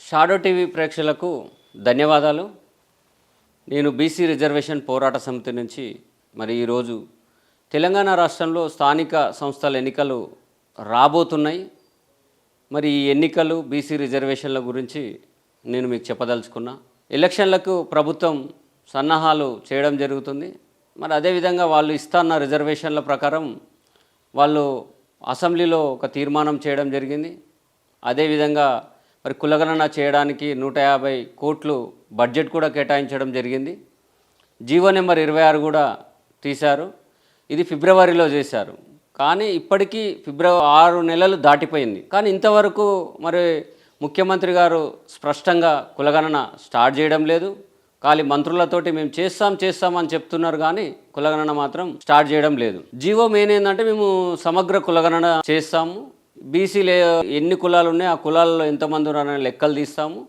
Shadow TV ప్రేక్షకులకు ధన్యవాదాలు. నేను బీసీ రిజర్వేషన్ పోరాట సమితి నుంచి మరి ఈరోజు తెలంగాణ రాష్ట్రంలో స్థానిక సంస్థల ఎన్నికలు రాబోతున్నాయి. మరి ఈ ఎన్నికలు బీసీ రిజర్వేషన్ల గురించి నేను మీకు చెప్పదలుచుకున్నా. ఎలక్షన్లకు ప్రభుత్వం సన్నాహాలు చేయడం జరుగుతుంది. మరి అదేవిధంగా వాళ్ళు ఇస్తున్న రిజర్వేషన్ల ప్రకారం వాళ్ళు అసెంబ్లీలో ఒక తీర్మానం చేయడం జరిగింది. అదేవిధంగా మరి కులగణన చేయడానికి నూట యాభై కోట్లు బడ్జెట్ కూడా కేటాయించడం జరిగింది. జీవో నెంబర్ ఇరవై ఆరు కూడా తీశారు. ఇది ఫిబ్రవరిలో చేశారు. కానీ ఇప్పటికీ ఫిబ్రవరి ఆరు నెలలు దాటిపోయింది. కానీ ఇంతవరకు మరి ముఖ్యమంత్రి గారు స్పష్టంగా కులగణన స్టార్ట్ చేయడం లేదు. ఖాళీ మంత్రులతోటి మేము చేస్తాం చేస్తాం అని చెప్తున్నారు కానీ కులగణన మాత్రం స్టార్ట్ చేయడం లేదు. జీవో మెయిన్ ఏంటంటే మేము సమగ్ర కులగణన చేస్తాము. బీసీలు ఎన్ని కులాలు ఉన్నాయి ఆ కులాలలో ఎంతమంది ఉన్నారనే లెక్కలు తీస్తాము.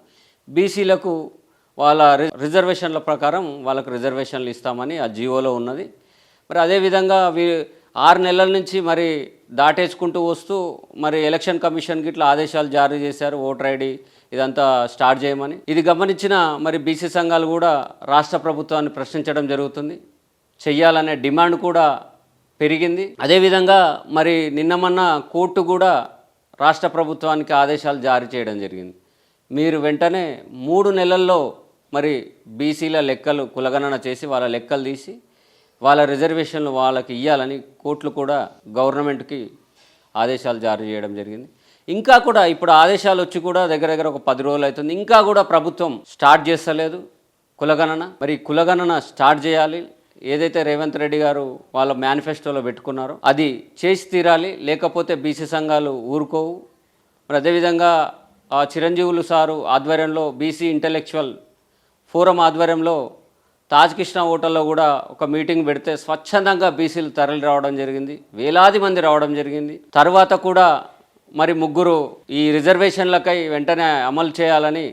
బీసీలకు వాళ్ళ రి- రిజర్వేషన్ల ప్రకారం వాళ్ళకు రిజర్వేషన్లు ఇస్తామని ఆ జీవోలో ఉన్నది. మరి అదేవిధంగా వీ ఆరు నెలల నుంచి మరి దాటేసుకుంటూ వస్తూ మరి ఎలక్షన్ కమిషన్ గిట్ల ఆదేశాలు జారీ చేశారు ఓటర్ ఐడి ఇదంతా స్టార్ట్ చేయమని. ఇది గమనించిన మరి బీసీ సంఘాలు కూడా రాష్ట్ర ప్రభుత్వాన్ని ప్రశ్నించడం జరుగుతుంది. చెయ్యాలనే డిమాండ్ కూడా పెరిగింది. అదేవిధంగా మరి నిన్న మొన్న కోర్టు కూడా రాష్ట్ర ప్రభుత్వానికి ఆదేశాలు జారీ చేయడం జరిగింది. మీరు వెంటనే మూడు నెలల్లో మరి బీసీల లెక్కలు కులగణన చేసి వాళ్ళ లెక్కలు తీసి వాళ్ళ రిజర్వేషన్లు వాళ్ళకి ఇవ్వాలని కోర్టులు కూడా గవర్నమెంట్కి ఆదేశాలు జారీ చేయడం జరిగింది. ఇంకా కూడా ఇప్పుడు ఆదేశాలు వచ్చి కూడా దగ్గర దగ్గర ఒక పది రోజులు అవుతుంది. ఇంకా కూడా ప్రభుత్వం స్టార్ట్ చేస్తలేదు కులగణన. మరి కులగణన స్టార్ట్ చేయాలి. ఏదైతే రేవంత్ రెడ్డి గారు వాళ్ళ మేనిఫెస్టోలో పెట్టుకున్నారో అది చేసి తీరాలి లేకపోతే బీసీ సంఘాలు ఊరుకోవు. మరి అదేవిధంగా ఆ చిరంజీవులు సారు ఆధ్వర్యంలో బీసీ ఇంటలెక్చువల్ ఫోరం ఆధ్వర్యంలో తాజ్ కృష్ణ హోటల్లో కూడా ఒక మీటింగ్ పెడితే స్వచ్ఛందంగా బీసీలు తరలి రావడం జరిగింది వేలాది మంది రావడం జరిగింది. తర్వాత కూడా మరి ముగ్గురు ఈ రిజర్వేషన్లకై వెంటనే అమలు చేయాలని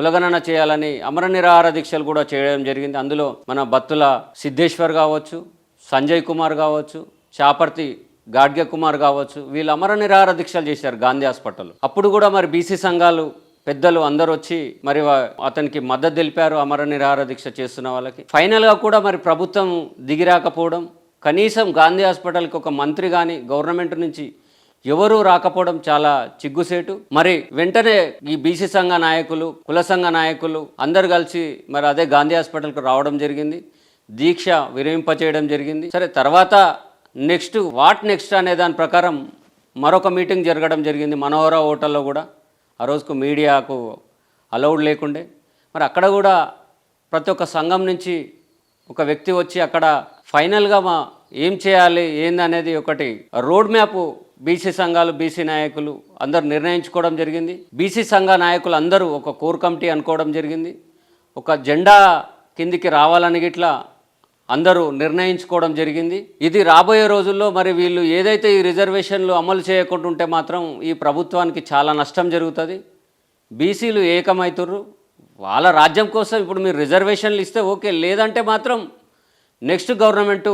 కులగణన చేయాలని అమర నిరాహార దీక్షలు కూడా చేయడం జరిగింది. అందులో మన బత్తుల సిద్ధేశ్వర్ కావచ్చు సంజయ్ కుమార్ కావచ్చు చాపర్తి గాడ్గే కుమార్ కావచ్చు వీళ్ళు అమర నిరాహార దీక్షలు చేశారు గాంధీ హాస్పిటల్ అప్పుడు కూడా మరి బీసీ సంఘాలు పెద్దలు అందరూ వచ్చి మరి అతనికి మద్దతు తెలిపారు అమర నిరాహార దీక్ష చేస్తున్న వాళ్ళకి. ఫైనల్గా కూడా మరి ప్రభుత్వం దిగిరాకపోవడం కనీసం గాంధీ హాస్పిటల్కి ఒక మంత్రి కానీ గవర్నమెంట్ నుంచి ఎవరూ రాకపోవడం చాలా చిగ్గుసేటు. మరి వెంటనే ఈ బీసీ సంఘ నాయకులు కుల సంఘ నాయకులు అందరు కలిసి మరి అదే గాంధీ హాస్పిటల్కి రావడం జరిగింది. దీక్ష విరమింపచేయడం జరిగింది. సరే తర్వాత నెక్స్ట్ వాట్ నెక్స్ట్ అనే దాని ప్రకారం మరొక మీటింగ్ జరగడం జరిగింది మనోహర హోటల్లో కూడా. ఆ రోజుకు మీడియాకు అలౌడ్ లేకుండే. మరి అక్కడ కూడా ప్రతి ఒక్క సంఘం నుంచి ఒక వ్యక్తి వచ్చి అక్కడ ఫైనల్గా మా ఏం చేయాలి ఏందనేది ఒకటి రోడ్ మ్యాప్ బీసీ సంఘాలు బీసీ నాయకులు అందరు నిర్ణయించుకోవడం జరిగింది. బీసీ సంఘ నాయకులు అందరూ ఒక కోర్ కమిటీ అనుకోవడం జరిగింది. ఒక జెండా కిందికి రావాలని గిట్లా అందరూ నిర్ణయించుకోవడం జరిగింది. ఇది రాబోయే రోజుల్లో మరి వీళ్ళు ఏదైతే ఈ రిజర్వేషన్లు అమలు చేయకుండా ఉంటే మాత్రం ఈ ప్రభుత్వానికి చాలా నష్టం జరుగుతుంది. బీసీలు ఏకమవుతుర్రు వాళ్ళ రాజ్యం కోసం ఇప్పుడు మీరు రిజర్వేషన్లు ఇస్తే ఓకే. లేదంటే మాత్రం నెక్స్ట్ గవర్నమెంటు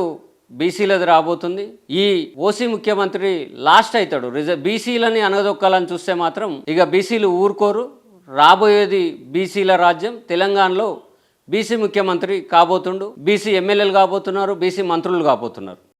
బీసీలది రాబోతుంది. ఈ ఓసీ ముఖ్యమంత్రి లాస్ట్ అవుతాడు రిజర్ బీసీలని అనదొక్కాలని చూస్తే మాత్రం ఇక బీసీలు ఊరుకోరు. రాబోయేది బీసీల రాజ్యం. తెలంగాణలో బీసీ ముఖ్యమంత్రి కాబోతుండు. బీసీ ఎమ్మెల్యేలు కాబోతున్నారు. బీసీ మంత్రులు కాబోతున్నారు.